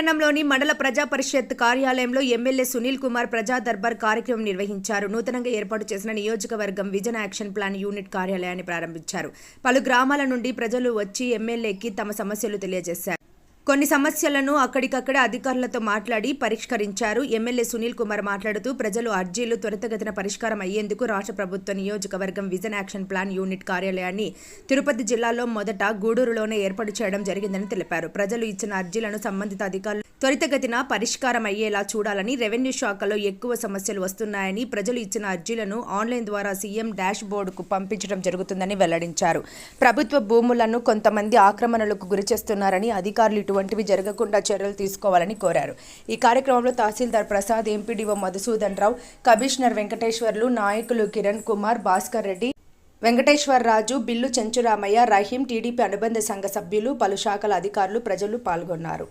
పట్టణంలోని మండల ప్రజా పరిషత్ కార్యాలయంలో ఎమ్మెల్యే సునీల్ కుమార్ ప్రజా దర్బార్ కార్యక్రమం నిర్వహించారు. నూతనంగా ఏర్పాటు చేసిన నియోజకవర్గం విజన్ యాక్షన్ ప్లాన్ యూనిట్ కార్యాలయాన్ని ప్రారంభించారు. పలు గ్రామాల నుండి ప్రజలు వచ్చి ఎమ్మెల్యేకి తమ సమస్యలు తెలియజేశారు. కొన్ని సమస్యలను అక్కడికక్కడే అధికారులతో మాట్లాడి పరిష్కరించారు. ఎమ్మెల్యే సునీల్ కుమార్ మాట్లాడుతూ ప్రజలు అర్జీలు త్వరితగతిన పరిష్కారం అయ్యేందుకు రాష్ట్ర ప్రభుత్వ నియోజకవర్గం విజన్ యాక్షన్ ప్లాన్ యూనిట్ కార్యాలయాన్ని తిరుపతి జిల్లాలో మొదట గూడూరులోనే ఏర్పాటు చేయడం జరిగిందని తెలిపారు. ప్రజలు ఇచ్చిన అర్జీలను సంబంధిత అధికారులు త్వరితగతిన పరిష్కారం అయ్యేలా చూడాలని రెవెన్యూ శాఖలో ఎక్కువ సమస్యలు వస్తున్నాయని ప్రజలు ఇచ్చిన అర్జీలను ఆన్లైన్ ద్వారా సీఎం డాష్ బోర్డుకు పంపించడం జరుగుతుందని వెల్లడించారు. ప్రభుత్వ భూములను కొంతమంది ఆక్రమణలకు గురిచేస్తున్నారని అధికారులు ఇటువంటివి జరగకుండా చర్యలు తీసుకోవాలని కోరారు. ఈ కార్యక్రమంలో తహసీల్దార్ ప్రసాద్ ఎంపీడీఓ మధుసూదన్ రావు కమిషనర్ వెంకటేశ్వర్లు నాయకులు కిరణ్ కుమార్ భాస్కర్ రెడ్డి వెంకటేశ్వర్ రాజు బిల్లు చెంచురామయ్య రహీం టీడీపీ అనుబంధ సంఘ సభ్యులు పలు శాఖల అధికారులు ప్రజలు పాల్గొన్నారు.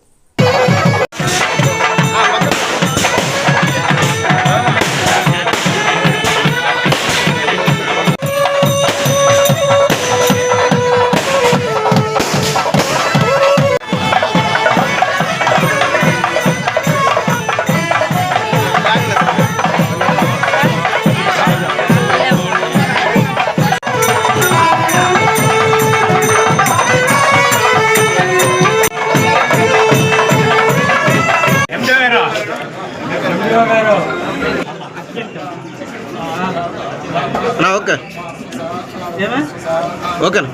ఓకేనా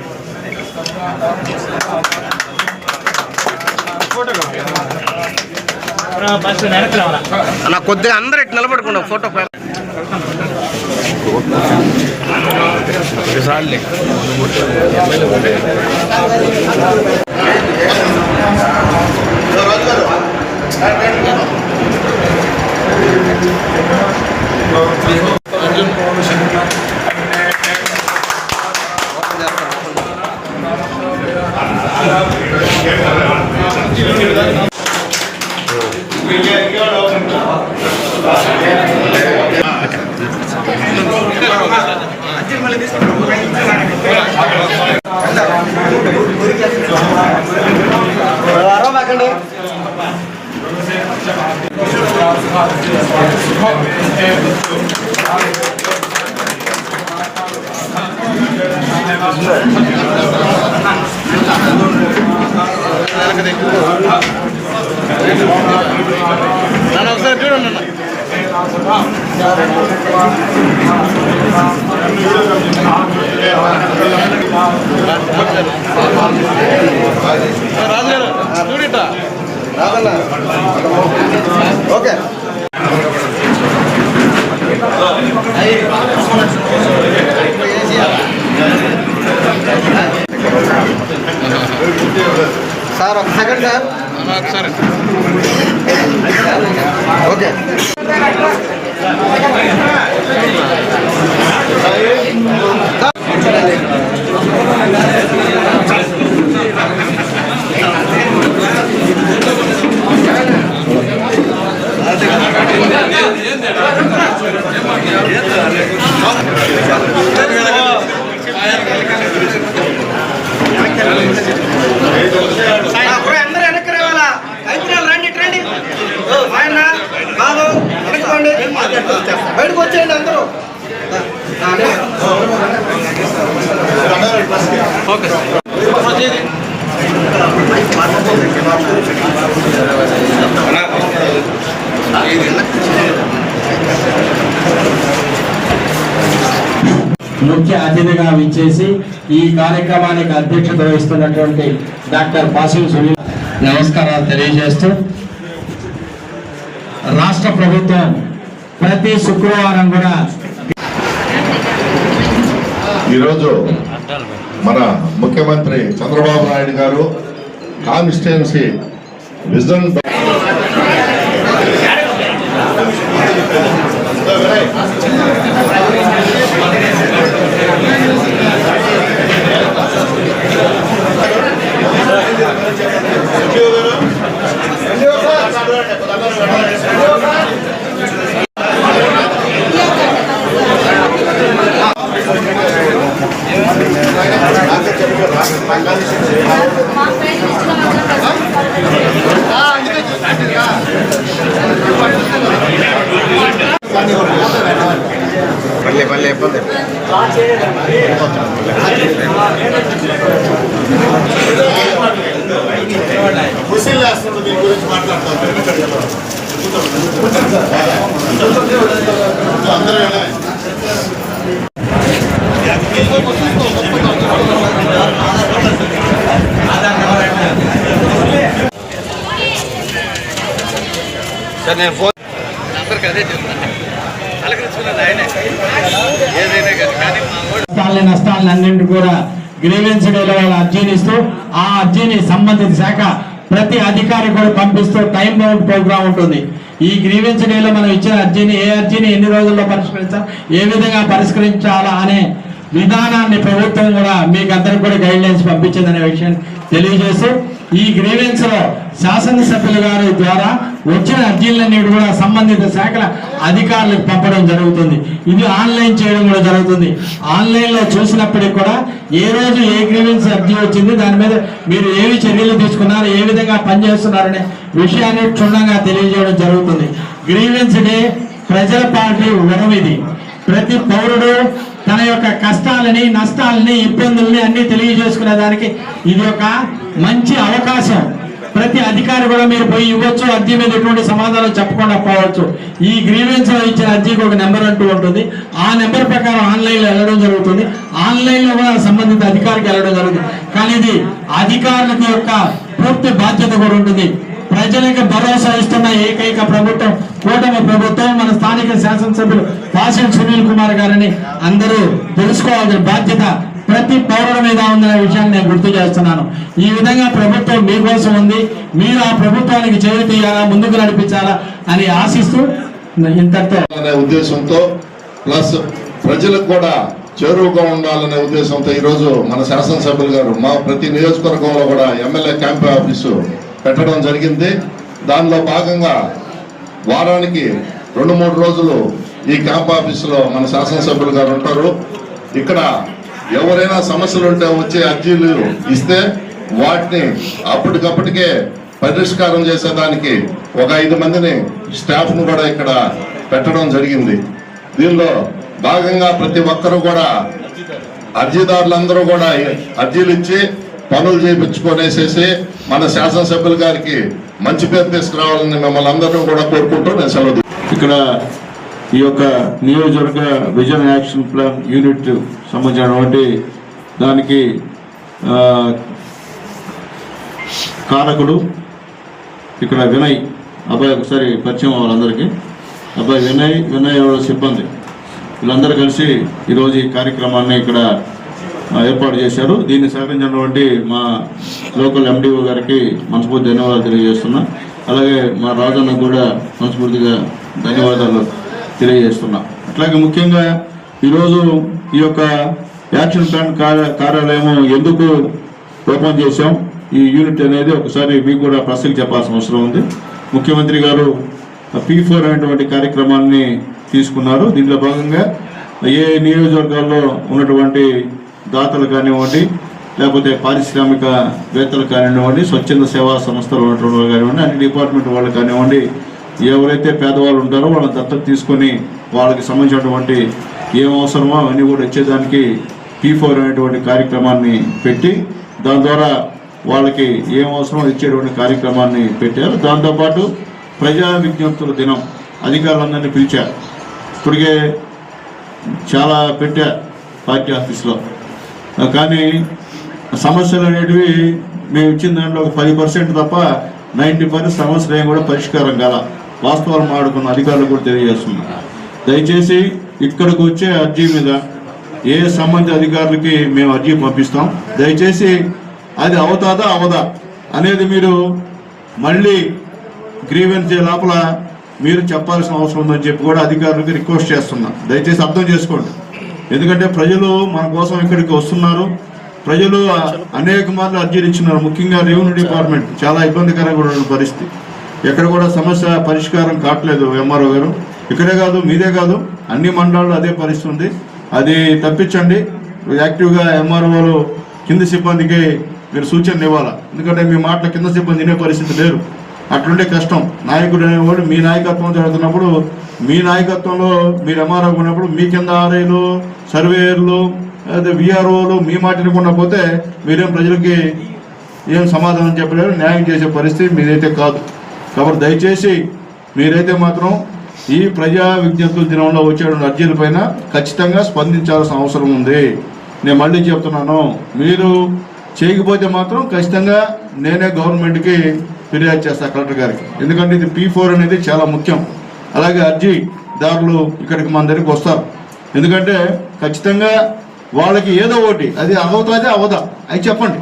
ఫస్ట్ నా కొద్దిగా అందరు ఇటు నిలబడుకున్నా ఫోటో ఒకసారి విచ్చేసి ఈ కార్యక్రమానికి అధ్యక్షత వహిస్తున్నటువంటి డాక్టర్ పాసిం సునీల్. నమస్కారాలు తెలియజేస్తూ రాష్ట్ర ప్రభుత్వం ప్రతి శుక్రవారం కూడా ఈరోజు మన ముఖ్యమంత్రి చంద్రబాబు నాయుడు గారు కాన్స్టిట్యున్సీ విజన్ పల్లె పల్లె ఇబ్బంది సార్ నేను ఫోన్ అందరికి అదే చెప్తాను అలకరించుకున్నది ఆయనే. ఏదైనా కానీ కానీ మా వాడు నష్టాలని నష్టాలని అన్నింటి కూడా గ్రీవెన్స్ డేలో అర్జీని ఇస్తూ ఆ అర్జీని సంబంధిత శాఖ ప్రతి అధికారి కూడా పంపిస్తూ టైం బౌండ్ ప్రోగ్రామ్ ఉంటుంది. ఈ గ్రీవెన్స్ డేలో మనం ఇచ్చిన అర్జీని ఏ అర్జీని ఎన్ని రోజుల్లో పరిష్కరించాలి ఏ విధంగా పరిష్కరించాలా అనే విధానాన్ని ప్రభుత్వం కూడా మీకు అందరికి కూడా గైడ్ లైన్స్ పంపించిందనే విషయం తెలియజేస్తూ ఈ గ్రీవెన్స్లో శాసనసభ్యుల గారి ద్వారా వచ్చిన అర్జీలన్నీ కూడా సంబంధిత శాఖల అధికారులకు పంపడం జరుగుతుంది. ఇది ఆన్లైన్ చేయడం కూడా జరుగుతుంది. ఆన్లైన్లో చూసినప్పటికీ కూడా ఏ రోజు ఏ గ్రీవెన్స్ అర్జీ వచ్చింది దాని మీద మీరు ఏవి చర్యలు తీసుకున్నారు ఏ విధంగా పనిచేస్తున్నారనే విషయాన్ని క్షుణ్ణంగా తెలియజేయడం జరుగుతుంది. గ్రీవెన్స్ డే ప్రజల పార్టీ వరం ఇది. ప్రతి పౌరుడు తన యొక్క కష్టాలని నష్టాలని ఇబ్బందుల్ని అన్ని తెలియజేసుకునే దానికి ఇది ఒక మంచి అవకాశం. ప్రతి అధికారి కూడా మీరు పోయి ఇవ్వచ్చు అర్జీ మీద ఎటువంటి సమాధానం చెప్పకుండా పోవచ్చు. ఈ గ్రీవెన్స్లో ఇచ్చిన అర్జీకి ఒక నెంబర్ అంటూ ఉంటుంది. ఆ నెంబర్ ప్రకారం ఆన్లైన్లో వెళ్ళడం జరుగుతుంది. ఆన్లైన్లో కూడా సంబంధిత అధికారికి వెళ్ళడం జరుగుతుంది. కానీ ఇది అధికారులకు యొక్క పూర్తి బాధ్యత కూడా ఉంటుంది. ప్రజలకు భరోసా ఇస్తున్న ఏకైక ప్రభుత్వం కూటమి ప్రభుత్వం మన స్థానిక శాసనసభ్యులు పాషన్ సునీల్ కుమార్ గారని అందరూ తెలుసుకోవాల్సిన బాధ్యత ప్రతి పౌరుల మీద ఉందనే విషయాన్ని నేను గుర్తు చేస్తున్నాను. ఈ విధంగా ప్రభుత్వం మీకోసం ఉంది. మీరు ఆ ప్రభుత్వానికి చేరు తీయాలా ముందుకు నడిపించాలా అని ఆశిస్తూ ఇంతటితో ఉద్దేశంతో ప్లస్ ప్రజలకు కూడా చేరువుగా ఉండాలనే ఉద్దేశంతో ఈరోజు మన శాసనసభ్యులు గారు మా ప్రతి నియోజకవర్గంలో కూడా ఎమ్మెల్యే క్యాంప్ ఆఫీసు పెట్టడం జరిగింది. దానిలో భాగంగా వారానికి రెండు మూడు రోజులు ఈ క్యాంప్ ఆఫీసులో మన శాసనసభ్యులు గారు ఉంటారు. ఇక్కడ ఎవరైనా సమస్యలు ఉంటే వచ్చే అర్జీలు ఇస్తే వాటిని అప్పటికప్పటికే పరిష్కారం చేసేదానికి ఒక ఐదు మందిని స్టాఫ్ను కూడా ఇక్కడ పెట్టడం జరిగింది. దీనిలో భాగంగా ప్రతి ఒక్కరూ కూడా అర్జీదారులందరూ కూడా అర్జీలు ఇచ్చి పనులు చేయించుకొనేసేసి మన శాసనసభ్యుల గారికి మంచి పేరు తీసుకురావాలని మిమ్మల్ని అందరూ కూడా కోరుకుంటూ నేను సెలవు ఇక్కడ ఈ యొక్క నియోజకవర్గ విజన్ యాక్షన్ ప్లాన్ యూనిట్ సంబంధించినటువంటి దానికి కారకుడు ఇక్కడ వినయ్ అబ్బాయి ఒకసారి పరిచయం వాళ్ళందరికీ అబ్బాయి వినయ్ వినయ్ సిబ్బంది. వీళ్ళందరూ కలిసి ఈరోజు ఈ కార్యక్రమాన్ని ఇక్కడ ఏర్పాటు చేశారు. దీన్ని సహకరించినటువంటి మా లోకల్ ఎండిఓ గారికి మనస్ఫూర్తి ధన్యవాదాలు తెలియజేస్తున్నా. అలాగే మా రాజన్నకు కూడా మనస్ఫూర్తిగా ధన్యవాదాలు తెలియజేస్తున్నా. అట్లాగే ముఖ్యంగా ఈరోజు ఈ యొక్క యాక్షన్ ప్లాన్ కార్య కార్యాలయం ఎందుకు ఓపెన్ చేశాం? ఈ యూనిట్ అనేది ఒకసారి మీకు కూడా ప్రశ్నలు చెప్పాల్సిన అవసరం ఉంది. ముఖ్యమంత్రి గారు పీ ఫోర్ అనేటువంటి కార్యక్రమాన్ని తీసుకున్నారు. దీంట్లో భాగంగా ఏ నియోజకవర్గాల్లో ఉన్నటువంటి దాతలు కానివ్వండి లేకపోతే పారిశ్రామికవేత్తలు కానివ్వండి స్వచ్ఛంద సేవా సంస్థలు ఉన్నటువంటి వాళ్ళు కానివ్వండి అన్ని డిపార్ట్మెంట్ వాళ్ళు కానివ్వండి ఎవరైతే పేదవాళ్ళు ఉంటారో వాళ్ళని దత్తత తీసుకొని వాళ్ళకి సంబంధించినటువంటి ఏం అవసరమో అవన్నీ కూడా ఇచ్చేదానికి పీ ఫోర్ అనేటువంటి కార్యక్రమాన్ని పెట్టి దాని ద్వారా వాళ్ళకి ఏం అవసరమో ఇచ్చేటువంటి కార్యక్రమాన్ని పెట్టారు. దాంతోపాటు ప్రజా విజ్ఞప్తుల దినం అధికారులందరినీ పిలిచారు ఇప్పటికే చాలా పెట్టా పార్టీ ఆఫీస్లో. కానీ సమస్యలు అనేటివి మేము ఇచ్చిన దాంట్లో ఒక పది పర్సెంట్ తప్ప నైంటీ పర్సెంట్ సమస్యలు ఏం కూడా పరిష్కారం కాల. వాస్తవాలు ఆడుకున్న అధికారులు కూడా తెలియజేస్తున్నారు దయచేసి ఇక్కడికి వచ్చే అర్జీ మీద ఏ సంబంధిత అధికారులకి మేము అర్జీ పంపిస్తాం. దయచేసి అది అవుతాదా అవదా అనేది మీరు మళ్ళీ గ్రీవెన్స్ లోపల మీరు చెప్పాల్సిన అవసరం ఉందని చెప్పి కూడా అధికారులకు రిక్వెస్ట్ చేస్తున్నాం. దయచేసి అర్థం చేసుకోండి. ఎందుకంటే ప్రజలు మన కోసం ఇక్కడికి వస్తున్నారు. ప్రజలు అనేక మార్లు అర్జీలు ఇచ్చినారు. ముఖ్యంగా రెవెన్యూ డిపార్ట్మెంట్ చాలా ఇబ్బందికరంగా ఉన్న పరిస్థితి. ఎక్కడ కూడా సమస్య పరిష్కారం కావట్లేదు ఎంఆర్ఓ గారు. ఇక్కడే కాదు మీదే కాదు అన్ని మండలాల్లో అదే పరిస్థితి ఉంది. అది తప్పించండి. యాక్టివ్గా ఎంఆర్ఓలు కింది సిబ్బందికి మీరు సూచనలు ఇవ్వాలా? ఎందుకంటే మీ మాటలు కింద సిబ్బంది వినే పరిస్థితి లేరు అట్లుంటే కష్టం. నాయకుడు అనేవాడు మీ నాయకత్వం జరుగుతున్నప్పుడు మీ నాయకత్వంలో మీరు ఎంఆర్ఓ ఉన్నప్పుడు మీ కింద ఆర్ఐలు సర్వేయర్లు అదే విఆర్ఓలు మీ మాట వినకుండా పోతే మీరేం ప్రజలకి ఏం సమాధానం చెప్పలేరు? న్యాయం చేసే పరిస్థితి మీదైతే కాదు. కాబట్టి దయచేసి మీరైతే మాత్రం ఈ ప్రజా విజ్ఞప్తుల దినంలో వచ్చేటువంటి అర్జీల పైన ఖచ్చితంగా స్పందించాల్సిన అవసరం ఉంది. నేను మళ్ళీ చెప్తున్నాను మీరు చేయకపోతే మాత్రం ఖచ్చితంగా నేనే గవర్నమెంట్కి ఫిర్యాదు చేస్తాను కలెక్టర్ గారికి. ఎందుకంటే ఇది పీ ఫోర్ అనేది చాలా ముఖ్యం. అలాగే అర్జీదారులు ఇక్కడికి మన దగ్గరికి వస్తారు. ఎందుకంటే ఖచ్చితంగా వాళ్ళకి ఏదో ఒకటి అది అవుతుందే అవదా అది చెప్పండి.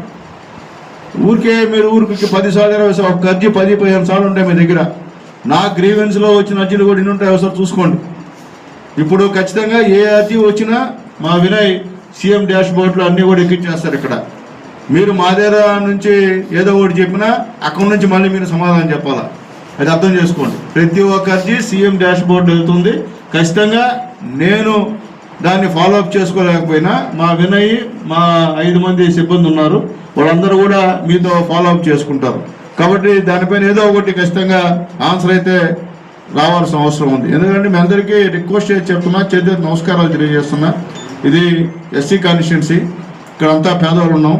ఊరికే మీరు ఊరికి పది సార్లు ఇరవై సార్లు ఒక అర్జీ పది పదిహేను సార్లు ఉంటాయి మీ దగ్గర. నా గ్రీవెన్స్లో వచ్చిన అర్జీలు కూడా ఎన్ని ఉంటాయి ఒకసారి చూసుకోండి. ఇప్పుడు ఖచ్చితంగా ఏ అర్జీ వచ్చినా మా వినయ్ సీఎం డాష్ బోర్డ్లో అన్నీ కూడా ఎక్కించేస్తారు ఇక్కడ. మీరు మా దగ్గర నుంచి ఏదో ఒకటి చెప్పినా అక్కడి నుంచి మళ్ళీ మీరు సమాధానం చెప్పాలా? అది అర్థం చేసుకోండి. ప్రతి ఒక్క అర్జీ సీఎం డాష్ బోర్డు వెళ్తుంది. ఖచ్చితంగా నేను దాన్ని ఫాలో అప్ చేసుకోలేకపోయినా మా వినయ్ మా ఐదు మంది సిబ్బంది ఉన్నారు. వాళ్ళందరూ కూడా మీతో ఫాలో అప్ చేసుకుంటారు. కాబట్టి దానిపైన ఏదో ఒకటి ఖచ్చితంగా ఆన్సర్ అయితే రావాల్సిన అవసరం ఉంది. ఎందుకంటే మీ అందరికీ రిక్వెస్ట్ చేసి చెప్తున్నా చేతి నమస్కారాలు తెలియజేస్తున్నా. ఇది ఎస్సీ కాన్స్టిట్యున్సీ ఇక్కడ అంతా పేదవాళ్ళు ఉన్నాం.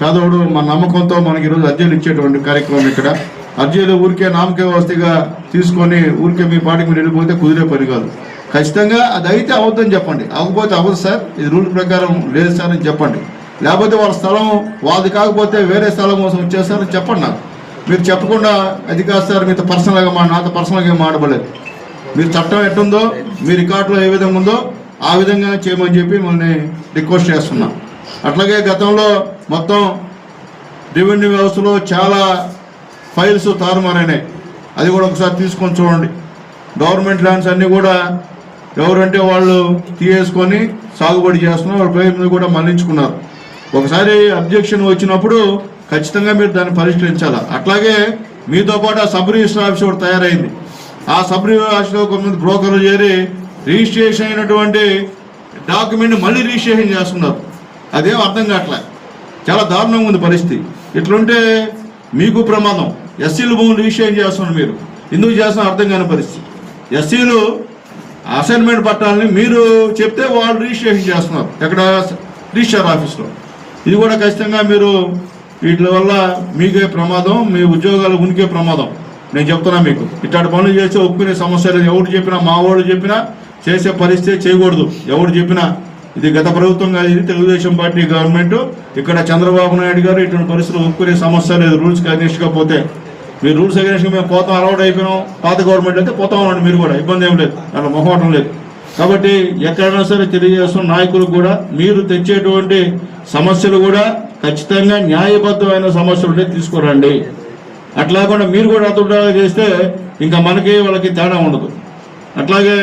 పేదవాడు మన నమ్మకంతో మనకి ఈరోజు అర్జీలు ఇచ్చేటువంటి కార్యక్రమం ఇక్కడ. అర్జీలు ఊరికే నామక వ్యవస్థగా తీసుకొని ఊరికే మీ పాటికి మీరు వెళ్ళిపోతే కుదిరే పని కాదు. ఖచ్చితంగా అది అయితే అవద్దని చెప్పండి. అవ్వకపోతే అవ్వదు సార్. ఇది రూల్ ప్రకారం లేదు సార్ అని చెప్పండి. లేకపోతే వాళ్ళ స్థలం వాళ్ళది కాకపోతే వేరే స్థలం కోసం వచ్చేస్తారని చెప్పండి నాకు. మీరు చెప్పకుండా అది కాదు సార్ మీతో పర్సనల్గా మా నాతో పర్సనల్గా ఏం ఆడబడలేదు మీరు చట్టం ఎట్టుందో మీ రికార్డులో ఏ విధంగా ఉందో ఆ విధంగా చేయమని చెప్పి మిమ్మల్ని రిక్వెస్ట్ చేస్తున్నాం. అట్లాగే గతంలో మొత్తం రెవెన్యూ వ్యవస్థలో చాలా ఫైల్స్ తారుమారైనాయి. అది కూడా ఒకసారి తీసుకొని చూడండి. గవర్నమెంట్ ల్యాండ్స్ అన్నీ కూడా ఎవరంటే వాళ్ళు తీయేసుకొని సాగుబడి చేస్తున్నారు. వాళ్ళ పేరు మీద కూడా మళ్ళించుకున్నారు. ఒకసారి అబ్జెక్షన్ వచ్చినప్పుడు ఖచ్చితంగా మీరు దాన్ని పరిష్కరించాలి? అట్లాగే మీతో పాటు ఆ సబ్ రిజిస్టర్ ఆఫీస్ ఒకటి తయారైంది. ఆ సబ్ రిజిస్టర్ ఆఫీస్లో కొంతమంది బ్రోకర్లు చేరి రిజిస్ట్రేషన్ అయినటువంటి డాక్యుమెంట్ మళ్ళీ రిజిస్ట్రేషన్ చేస్తున్నారు. అదేం అర్థం కావట్లే. చాలా దారుణంగా ఉంది పరిస్థితి. ఇట్లుంటే మీకు ప్రమాదం. ఎస్సీలు భూములు రిజిస్ట్రేషన్ చేస్తున్నారు మీరు. ఎందుకు చేస్తున్నా అర్థం కాని పరిస్థితి. ఎస్సీలు అసైన్మెంట్ పట్టాలని మీరు చెప్తే వాళ్ళు రిజిస్ట్రేషన్ చేస్తున్నారు. ఎక్కడ రిజిస్టర్ ఆఫీస్లో? ఇది కూడా ఖచ్చితంగా మీరు వీటి వల్ల మీకే ప్రమాదం మీ ఉద్యోగాలు ఉనికే ప్రమాదం. నేను చెప్తున్నా మీకు. ఇట్లాంటి పనులు చేస్తే ఒప్పుకునే సమస్య లేదు. ఎవరు చెప్పినా మా వాళ్ళు చెప్పినా చేసే పరిస్థితి చేయకూడదు. ఎవరు చెప్పినా ఇది గత ప్రభుత్వం కాదు ఇది తెలుగుదేశం పార్టీ గవర్నమెంట్. ఇక్కడ చంద్రబాబు నాయుడు గారు ఇటువంటి పరిస్థితులు ఒప్పుకునే సమస్య లేదు. రూల్స్కి అగ్నిస్ట్గా పోతే. మీరు రూల్స్ అగ్నిస్ట్గా మేము పోతాం అలవాటు అయిపోయినాం. పాత గవర్నమెంట్ అయితే పోతాం అనండి మీరు కూడా. ఇబ్బంది ఏం లేదు. దాంట్లో మొహమాటం లేదు. కాబట్టి ఎక్కడైనా సరే తెలియజేస్తున్న నాయకులు కూడా మీరు తెచ్చేటువంటి సమస్యలు కూడా ఖచ్చితంగా న్యాయబద్ధమైన సమస్యలు ఉంటే తీసుకురండి. అట్లా కాకుండా మీరు కూడా అతుడాగా చేస్తే ఇంకా మనకి వాళ్ళకి తేడా ఉండదు. అట్లాగే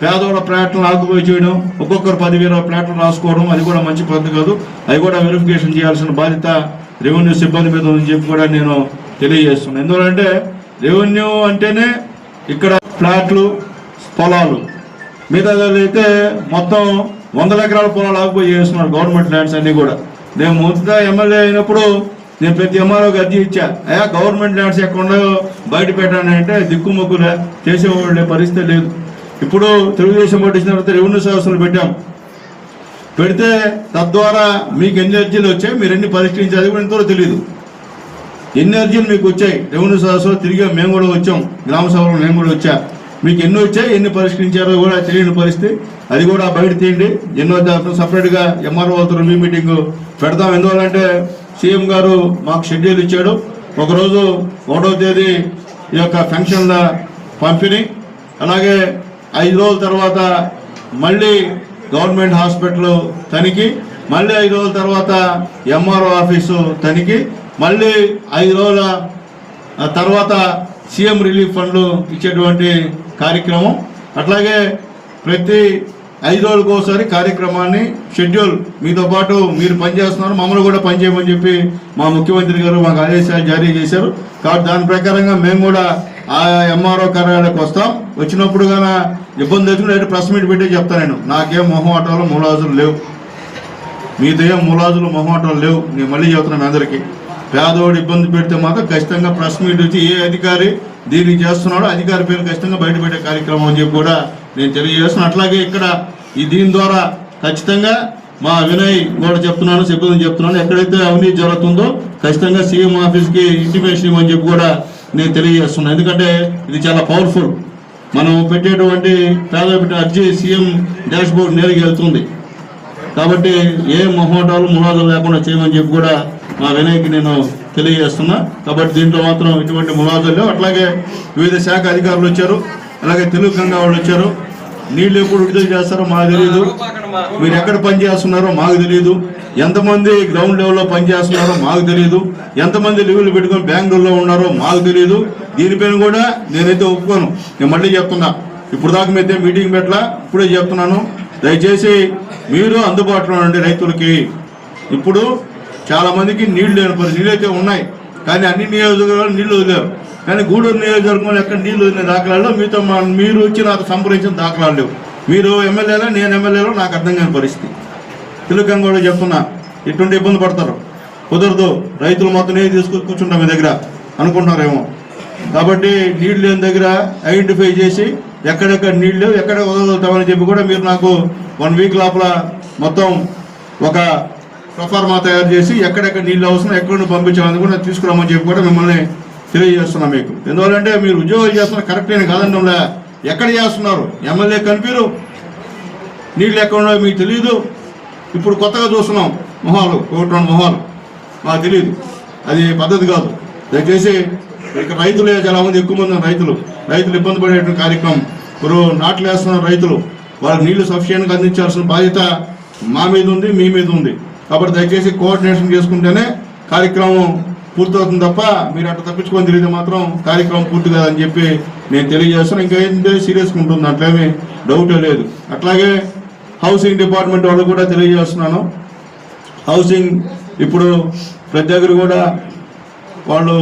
పేదవాళ్ళ ప్లాట్లను ఆకుపోయి చేయడం ఒక్కొక్కరు పదివేల ప్లాట్లు రాసుకోవడం అది కూడా మంచి పద్ధతి కాదు. అవి కూడా వెరిఫికేషన్ చేయాల్సిన బాధ్యత రెవెన్యూ సిబ్బంది మీద ఉందని చెప్పి కూడా నేను తెలియజేస్తున్నాను. ఎందుకంటే రెవెన్యూ అంటేనే ఇక్కడ ఫ్లాట్లు పొలాలు మిగతా అయితే మొత్తం వందల ఎకరాల పొలాలు ఆగిపోయి చేస్తున్నారు గవర్నమెంట్ ల్యాండ్స్ అన్ని కూడా. నేను ముందుగా ఎమ్మెల్యే అయినప్పుడు నేను ప్రతి ఎమ్మెల్యేకి అర్జీ ఇచ్చా. అయ్యా గవర్నమెంట్ ల్యాండ్స్ ఎక్కడ బయట పెట్టాను అంటే చేసేవాళ్ళే పరిస్థితి లేదు. ఇప్పుడు తెలుగుదేశం పట్టించిన తర్వాత రెవెన్యూ సమస్యలు పెట్టాం. పెడితే తద్వారా మీకు ఎన్ని అర్జీలు వచ్చాయి మీరు ఎన్ని పరిష్కరించాలి కూడా ఎంతో తెలియదు ఎన్ని అర్జీలు మీకు వచ్చాయి రెవెన్యూ సదస్సులో తిరిగి మేము కూడా వచ్చాం గ్రామ సభలో మేము కూడా వచ్చా. మీకు ఎన్ని వచ్చాయి ఎన్ని పరిష్కరించారో కూడా తెలియని పరిస్థితి. అది కూడా బయట తీయండి. ఎన్నో సపరేట్గా ఎంఆర్ఓ వాళ్ళతో రివ్యూ మీటింగ్ పెడతాం. ఎందువల్లంటే సీఎం గారు మాకు షెడ్యూల్ ఇచ్చాడు. ఒకరోజు ఒకటో తేదీ ఈ యొక్క పెన్షన్ల పంపిణీ. అలాగే ఐదు రోజుల తర్వాత మళ్ళీ గవర్నమెంట్ హాస్పిటల్ తనిఖీ. మళ్ళీ ఐదు రోజుల తర్వాత ఎంఆర్ఓ ఆఫీసు తనిఖీ. మళ్ళీ ఐదు రోజుల తర్వాత సీఎం రిలీఫ్ ఫండ్లు ఇచ్చేటువంటి కార్యక్రమం. అట్లాగే ప్రతి ఐదు రోజులకు ఒకసారి కార్యక్రమాన్ని షెడ్యూల్. మీతో పాటు మీరు పనిచేస్తున్నారు మమ్మల్ని కూడా పనిచేయమని చెప్పి మా ముఖ్యమంత్రి గారు మాకు ఆదేశాలు జారీ చేశారు. కాబట్టి దాని ప్రకారంగా మేము కూడా ఆ ఎంఆర్ఓ కార్యాలయానికి వస్తాం. వచ్చినప్పుడు కానీ ఇబ్బంది తెచ్చుకుంటే ప్రెస్ మీట్ పెట్టి చెప్తాను నేను. నాకేం మొహమాటాలు మూలాజులు లేవు. మీతో ఏం మూలాజులు మొహమాటాలు లేవు. నేను మళ్ళీ చెప్తున్నాను అందరికీ. పేదవాడు ఇబ్బంది పెడితే మాత్రం ఖచ్చితంగా ప్రెస్ మీట్ వచ్చి ఏ అధికారి దీనికి చేస్తున్నాడో. అధికారి పేరు ఖచ్చితంగా బయటపెట్టే కార్యక్రమం అని చెప్పి కూడా నేను తెలియజేస్తున్నాను అట్లాగే ఇక్కడ ఈ దీని ద్వారా ఖచ్చితంగా మా వినయ్ కూడా చెప్తున్నాను సిబ్బంది చెప్తున్నాను. ఎక్కడైతే అవినీతి జరుగుతుందో ఖచ్చితంగా సీఎం ఆఫీస్కి ఇంటిమేషన్ ఇవ్వని చెప్పి కూడా నేను తెలియజేస్తున్నాను ఎందుకంటే ఇది చాలా పవర్ఫుల్. మనం పెట్టేటువంటి పేద అర్జీ సీఎం డాష్ బోర్డ్ నేరుగా వెళ్తుంది. కాబట్టి ఏ మొహోటాలు ములాదులు లేకుండా చేయమని చెప్పి కూడా మా వినయ్కి నేను తెలియజేస్తున్నా. కాబట్టి దీంట్లో మాత్రం ఎటువంటి ములాదులు లేవు. అట్లాగే వివిధ శాఖ అధికారులు వచ్చారు. అలాగే తెలుగు గంగా వాళ్ళు వచ్చారు. నీళ్ళు ఎప్పుడు విడుదల చేస్తారో మాకు తెలియదు మీరు ఎక్కడ పనిచేస్తున్నారో మాకు తెలియదు ఎంతమంది గ్రౌండ్ లెవెల్లో పనిచేస్తున్నారో మాకు తెలియదు ఎంతమంది లీవులు పెట్టుకొని బెంగళూరులో ఉన్నారో మాకు తెలియదు దీనిపైన కూడా నేనైతే ఒప్పుకోను. నేను మళ్ళీ చెప్తున్నా. ఇప్పుడు దాకా మీతో మీటింగ్ పెట్టలా. ఇప్పుడే చెప్తున్నాను. దయచేసి మీరు అందుబాటులో ఉండండి రైతులకి. ఇప్పుడు చాలా మందికి నీళ్ళు లేని పరిస్థితి. అయితే ఉన్నాయి కానీ అన్ని నియోజకవర్గాలు నీళ్ళు వదిలేరు. కానీ గూడూరు నియోజకవర్గంలో ఎక్కడ నీళ్ళు వదిలిన దాఖలాల్లో మీతో మా మీరు వచ్చి నాకు సంప్రదించిన దాఖలాలు లేవు. మీరు ఎమ్మెల్యేలో నేను ఎమ్మెల్యేలో నాకు అర్థం కాని పరిస్థితి. తెలుగు కూడా చెప్తున్నా ఇటువంటి ఇబ్బంది పడతారు? కుదరదు. రైతులు మొత్తం నేను తీసుకొని కూర్చుంటాం మీ దగ్గర. అనుకుంటున్నారేమో. కాబట్టి నీళ్ళు లేని దగ్గర ఐడెంటిఫై చేసి ఎక్కడెక్కడ నీళ్ళు లేవు ఎక్కడ వదలుతామని చెప్పి కూడా మీరు నాకు వన్ వీక్ లోపల మొత్తం ఒక ప్రఫార్మా తయారు చేసి ఎక్కడెక్కడ నీళ్ళు అవసరం ఎక్కడ నుండి పంపించాలని కూడా తీసుకురామని చెప్పి కూడా మిమ్మల్ని తెలియజేస్తున్నాం మీకు. ఎందువల్లంటే మీరు ఉద్యోగాలు చేస్తున్నారు కరెక్ట్ అయిన కాదంటే ఎక్కడ చేస్తున్నారు? ఎమ్మెల్యే కనిపిరు. నీళ్ళు ఎక్కడ ఉన్నాయో మీకు తెలియదు ఇప్పుడు కొత్తగా చూస్తున్నాం మొహాలు ఒకటి రెండు మొహాలు. మాకు తెలియదు అది పద్ధతి కాదు. దయచేసి ఇక్కడ రైతులే చాలా మంది ఎక్కువ మంది రైతులు. రైతులు ఇబ్బంది పడేటువంటి కార్యక్రమం. ఇప్పుడు నాట్లు వేస్తున్నారు రైతులు వాళ్ళకి నీళ్ళు సఫిషియెంట్గా అందించాల్సిన బాధ్యత మా మీద ఉంది మీ మీద ఉంది. కాబట్టి దయచేసి కోఆర్డినేషన్ చేసుకుంటేనే కార్యక్రమం పూర్తవుతుంది తప్ప మీరు అట్లా తప్పించుకొని తిరిగితే మాత్రం కార్యక్రమం పూర్తి కాదని చెప్పి నేను తెలియజేస్తాను ఇంకా ఏంటంటే సీరియస్గా ఉంటుంది అట్లేమీ డౌటే లేదు. అట్లాగే హౌసింగ్ డిపార్ట్మెంట్ వాళ్ళు కూడా తెలియజేస్తున్నాను. హౌసింగ్ ఇప్పుడు ప్రతి దగ్గర కూడా వాళ్ళు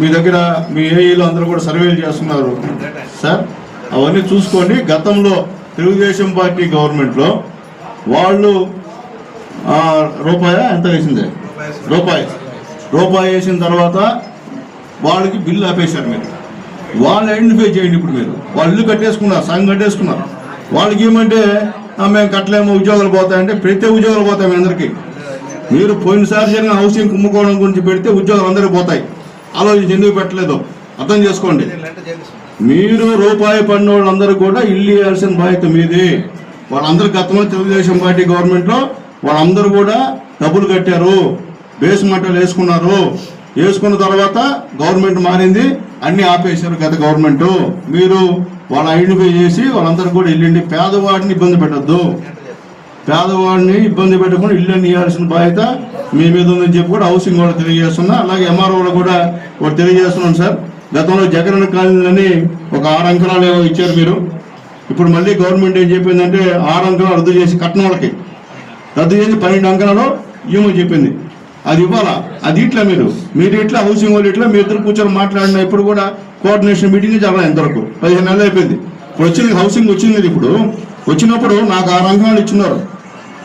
మీ దగ్గర మీ ఏఈలు అందరూ కూడా సర్వేలు చేస్తున్నారు. సార్ అవన్నీ చూసుకోండి. గతంలో తెలుగుదేశం పార్టీ గవర్నమెంట్లో వాళ్ళు రూపాయ? ఎంత వేసింది? రూపాయి. రూపాయి వేసిన తర్వాత వాళ్ళకి బిల్లు ఆపేశారు మీరు. వాళ్ళు ఐడెంటిఫై చేయండి ఇప్పుడు మీరు. వాళ్ళు ఇల్లు కట్టేసుకున్నారు సంఘం కట్టేసుకున్నారు. వాళ్ళకి ఏమంటే మేము కట్టలేము ఉద్యోగాలు పోతాయంటే ప్రతి ఉద్యోగాలు పోతాయి మీ అందరికీ. మీరు పోయినసారి జరిగిన హౌసింగ్ కుంభకోణం గురించి పెడితే ఉద్యోగాలు అందరికీ పోతాయి. ఆలోచించి ఎందుకు పెట్టలేదు? అర్థం చేసుకోండి. మీరు రూపాయి పడిన వాళ్ళందరూ కూడా ఇల్లు ఇవ్వాల్సిన బాధ్యత మీది. వాళ్ళందరూ గతంలో తెలుగుదేశం పార్టీ గవర్నమెంట్లో వాళ్ళందరూ కూడా డబ్బులు కట్టారు బేస్ మట్టలు వేసుకున్నారు. వేసుకున్న తర్వాత గవర్నమెంట్ మారింది అన్ని ఆపేశారు గత గవర్నమెంట్. మీరు వాళ్ళ ఐడెంటిఫై చేసి వాళ్ళందరూ కూడా వెళ్ళండి. పేదవాడిని ఇబ్బంది పెట్టద్దు. పేదవాడిని ఇబ్బంది పెట్టకుండా ఇల్లు ఇవ్వాల్సిన బాధ్యత మీ మీద ఉందని చెప్పి కూడా హౌసింగ్ వాళ్ళు తెలియజేస్తున్నా. అలాగే ఎంఆర్ఓ కూడా వాళ్ళు తెలియజేస్తున్నాను సార్. గతంలో జగన్ కాలనీలని ఒక ఆరు అంకరాలు ఇచ్చారు మీరు. ఇప్పుడు మళ్ళీ గవర్నమెంట్ ఏం చెప్పిందంటే ఆరు అంకరాలు రద్దు చేసి కట్టిన వాళ్ళకి. రద్దు చేసి పన్నెండు అంకణాలు ఇవ్వమని చెప్పింది. అది ఇవ్వాలా? అది ఇట్లా మీరు. మీరు ఇట్లా హౌసింగ్ వాళ్ళు ఇట్లా మీ ఇద్దరు కూర్చొని మాట్లాడిన ఇప్పుడు కూడా కోఆర్డినేషన్ మీటింగ్ జరగలేదు ఇంతవరకు. పదిహేను నెలలు అయిపోయింది. ఇప్పుడు వచ్చింది హౌసింగ్ వచ్చింది ఇప్పుడు. వచ్చినప్పుడు నాకు ఆరు అంకణాలు ఇచ్చినారు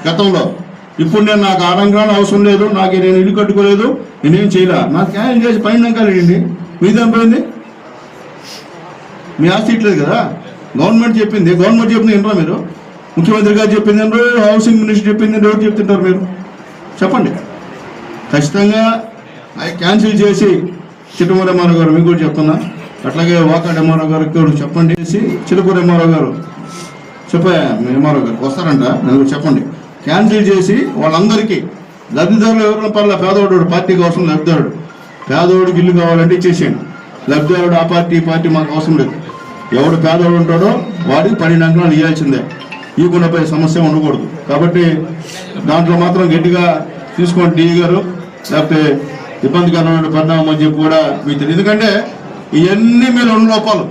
గతంలో. ఇప్పుడు నేను నాకు ఆరు అంకణాలు అవసరం లేదు నాకు నేను ఇల్లు కట్టుకోలేదు నేనేం చేయలే? నాకు క్యాన్ చేసి పన్నెండు అంకాలు ఇవ్వండి. మీదేం పోయింది? మీ ఆస్తి ఇట్లేదు కదా? గవర్నమెంట్ చెప్పింది. గవర్నమెంట్ చెప్పింది ఏంట్రా మీరు? ముఖ్యమంత్రి గారు చెప్పింది హౌసింగ్ మినిస్టర్ చెప్పింది ఎవరు చెప్తుంటారు మీరు? చెప్పండి. ఖచ్చితంగా అవి క్యాన్సిల్ చేసి చిట్టమూరు ఎంఆర్ఓ గారు మీకు కూడా చెప్తున్నా. అట్లాగే వాకాడ్ ఎంఆర్ఓ గారికి కూడా చెప్పండి చేసి చిలుకూరు ఎంఆర్ఓ గారు చెప్పా మీ గారు వస్తారంట నేను చెప్పండి. క్యాన్సిల్ చేసి వాళ్ళందరికీ లబ్ధిదారులు ఎవరైనా పర్లే పేదవాడు పార్టీకి అవసరం లబ్ధిదారుడు. పేదవాడికి ఇల్లు కావాలంటే ఇచ్చేసేయండి. లబ్ధిదారుడు ఆ పార్టీ ఈ పార్టీ మాకు అవసరం లేదు. ఎవడు పేదవాడు ఉంటాడో వాడికి పన్నెండు అంకణాలు ఇవ్వాల్సిందే. ఈ పోయే సమస్య ఉండకూడదు. కాబట్టి దాంట్లో మాత్రం గట్టిగా తీసుకోండి డిఈ గారు. లేకపోతే ఇబ్బందికరమైన పరిణామం అని చెప్పి కూడా మీకు తెలియదు ఎందుకంటే ఇవన్నీ మీరు ఉన్న లోపాలు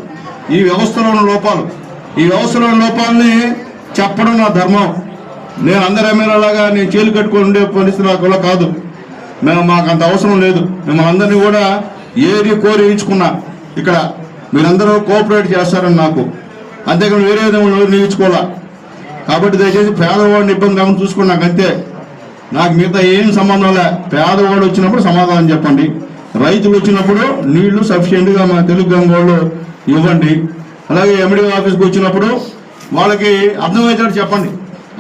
ఈ వ్యవస్థలో ఉన్న లోపాలు ఈ వ్యవస్థలో ఉన్న లోపాలని చెప్పడం నా ధర్మం. నేను అందరు ఎమ్మెల్యేలాగా నేను చేలు కట్టుకొని ఉండే పరిస్థితి నాకు కాదు. మేము మాకు అంత అవసరం లేదు. మేము అందరినీ కూడా ఏరి కోరి ఇచ్చుకున్నా ఇక్కడ మీరందరూ కోఆపరేట్ చేస్తారని నాకు. అంతేకాని వేరే విధంగా నియమించుకోవాలా కాబట్టి దయచేసి పేదవాడిని ఇబ్బంది కాకుండా చూసుకోండి నాకు అంతే నాకు మిగతా ఏం సంబంధం లే. పేదవాడు వచ్చినప్పుడు సమాధానం చెప్పండి. రైతులు వచ్చినప్పుడు నీళ్ళు సఫిషియెంట్గా మన తెలుగు గంగోళ్ళు ఇవ్వండి. అలాగే ఎండి ఆఫీస్కి వచ్చినప్పుడు వాళ్ళకి అర్థమయ్యేటట్టు చెప్పండి.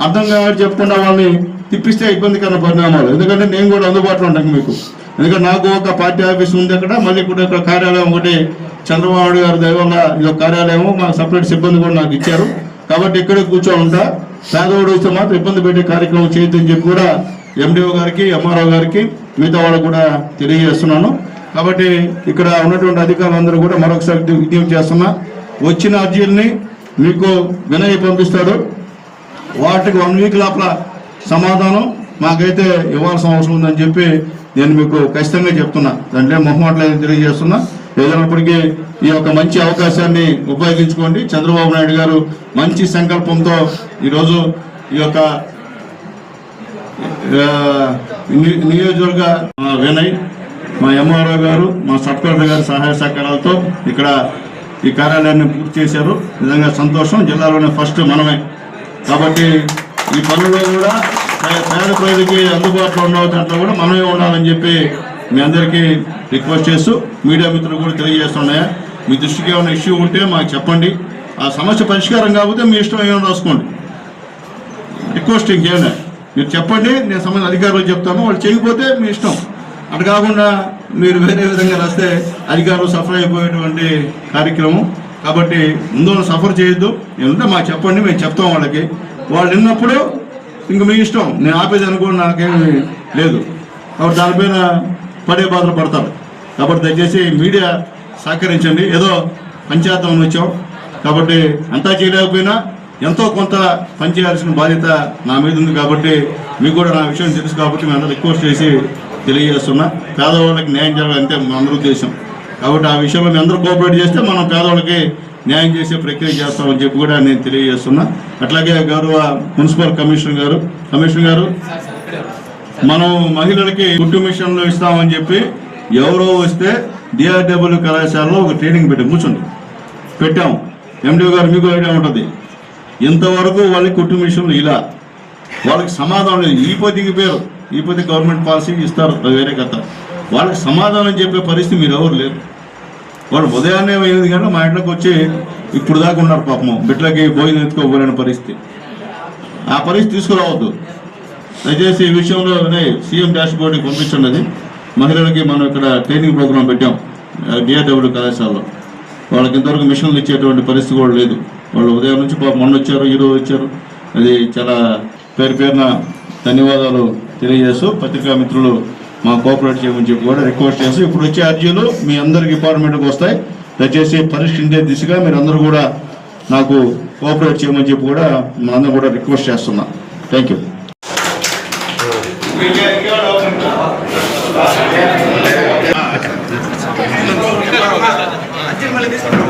అర్థం కావాలి చెప్పకుండా వాళ్ళని తిప్పిస్తే ఇబ్బందికరమైన పరిణామాలు. ఎందుకంటే నేను కూడా అందుబాటులో ఉంటాను మీకు. ఎందుకంటే నాకు ఒక పార్టీ ఆఫీస్ ఉంది అక్కడ మళ్ళీ ఇప్పుడు ఇక్కడ కార్యాలయం ఒకటి. చంద్రబాబు గారు గారి దయ వల్ల ఇది ఒక కార్యాలయం మా సపరేట్ సిబ్బంది కూడా నాకు ఇచ్చారు. కాబట్టి ఇక్కడే కూర్చొని ఉంటా. పేదవాడు వస్తే మాత్రం ఇబ్బంది పెట్టే కార్యక్రమం చేయొద్దని చెప్పి కూడా ఎండిఓ గారికి ఎంఆర్ఓ గారికి మిగతా వాళ్ళకు కూడా తెలియజేస్తున్నాను. కాబట్టి ఇక్కడ ఉన్నటువంటి అధికారులందరూ కూడా మరొకసారి విజ్ఞప్తి చేస్తున్నా. వచ్చిన అర్జీలని మీకు వినయ్ పంపిస్తాడు. వాటికి వన్ వీక్ లోపల సమాధానం మాకైతే ఇవ్వాల్సిన అవసరం ఉందని చెప్పి నేను మీకు ఖచ్చితంగా చెప్తున్నా. దాంట్లో మొహమాటలేదు తెలియజేస్తున్నా. ఏదైనప్పటికీ ఈ యొక్క మంచి అవకాశాన్ని ఉపయోగించుకోండి. చంద్రబాబు నాయుడు గారు మంచి సంకల్పంతో ఈరోజు ఈ యొక్క నియోజకవర్గ వినయ్ మా ఎంఆర్ఓ గారు మా సబ్ కలెక్టర్ గారి సహాయ సహకారాలతో ఇక్కడ ఈ కార్యాలయాన్ని పూర్తి చేశారు. నిజంగా సంతోషం. జిల్లాలోనే ఫస్ట్ మనమే. కాబట్టి ఈ పనుల్లో కూడా పేద ప్రజలకి అందుబాటులో ఉన్న దాంట్లో కూడా మనమే ఉండాలని చెప్పి మీ అందరికీ రిక్వెస్ట్ చేస్తూ మీడియా మిత్రులు కూడా తెలియజేస్తున్నాయా? మీ దృష్టికి ఏమైనా ఇష్యూ ఉంటే మాకు చెప్పండి. ఆ సమస్య పరిష్కారం కాకపోతే మీ ఇష్టం ఏమైనా రాసుకోండి. రిక్వెస్ట్ ఇంకేమైనా మీరు చెప్పండి నేను సంబంధించిన అధికారులకు చెప్తాను. వాళ్ళు చేయకపోతే మీ ఇష్టం. అటు కాకుండా మీరు వేరే విధంగా రాస్తే అధికారులు సఫర్ అయిపోయేటువంటి కార్యక్రమం. కాబట్టి ముందు సఫర్ చేయొద్దు. ఎందుకంటే మాకు చెప్పండి మేము చెప్తాం వాళ్ళకి. వాళ్ళు విన్నప్పుడు ఇంక మీ ఇష్టం. నేను ఆపేది అనుకోండి నాకేమీ లేదు. కాబట్టి దానిపైన పడే బాధలు పడతారు. కాబట్టి దయచేసి మీడియా సహకరించండి. ఏదో పంచాయతం వచ్చాం. కాబట్టి అంతా చేయలేకపోయినా ఎంతో కొంత పనిచేయాల్సిన బాధ్యత నా మీద ఉంది కాబట్టి మీకు కూడా నా విషయం తెలుసు కాబట్టి మేము అందరూ రిక్వెస్ట్ చేసి తెలియజేస్తున్నా. పేదవాళ్ళకి న్యాయం జరగాలంటే మన అందరూ ఉద్దేశం. కాబట్టి ఆ విషయంలో మేము అందరూ కోఆపరేట్ చేస్తే మనం పేదవాళ్ళకి న్యాయం చేసే ప్రక్రియ చేస్తామని చెప్పి కూడా నేను తెలియజేస్తున్నా. అట్లాగే గౌరవ మున్సిపల్ కమిషనర్ గారు కమిషనర్ గారు మనం మహిళలకి కుట్టు మిషన్లు ఇస్తామని చెప్పి ఎవరో వస్తే డిఆర్డబ్ల్యూ కళాశాలలో ఒక ట్రైనింగ్ పెట్టాం కూర్చోండి పెట్టాం ఎండిఓ గారు మీకు ఐడియా ఉంటుంది. ఇంతవరకు వాళ్ళకి కుట్టు మిషన్లు ఇలా. వాళ్ళకి సమాధానం లేదు. ఈ పొద్దుకి పేరు. ఈ పొద్దు గవర్నమెంట్ పాలసీ ఇస్తారు. వేరే కథ. వాళ్ళకి సమాధానం చెప్పే పరిస్థితి మీరు ఎవరు లేరు. వాళ్ళు ఉదయాన్నే ఎనిమిది గంటలు మా ఇంట్లోకి వచ్చి ఇప్పుడు దాకా ఉన్నారు పాపం. బిడ్డలకి భోజనం ఎత్తుకోపోలేని పరిస్థితి. ఆ పరిస్థితి తీసుకురావద్దు. దయచేసి ఈ విషయంలో సీఎం డాష్ బోర్డుకి పంపించున్నది మహిళలకి మనం ఇక్కడ ట్రైనింగ్ ప్రోగ్రాం పెట్టాం డిఆర్డబ్ల్యూ కళాశాలలో. వాళ్ళకి ఇంతవరకు మిషన్లు ఇచ్చేటువంటి పరిస్థితి కూడా లేదు. వాళ్ళు ఉదయం నుంచి మొన్న వచ్చారు ఈరోజు వచ్చారు. అది చాలా పేరు పేరున ధన్యవాదాలు తెలియజేస్తూ పత్రికా మిత్రులు మా కోఆపరేట్ చేయమని చెప్పి కూడా రిక్వెస్ట్ చేస్తూ ఇప్పుడు వచ్చే అర్జీలు మీ అందరి డిపార్ట్మెంట్కి వస్తాయి. దయచేసి పరిష్కరించే దిశగా మీరు అందరూ కూడా నాకు కోఆపరేట్ చేయమని చెప్పి కూడా మనందరం కూడా రిక్వెస్ట్ చేస్తున్నా. థ్యాంక్ యూ మళ్ళీ తీసుకుంటాం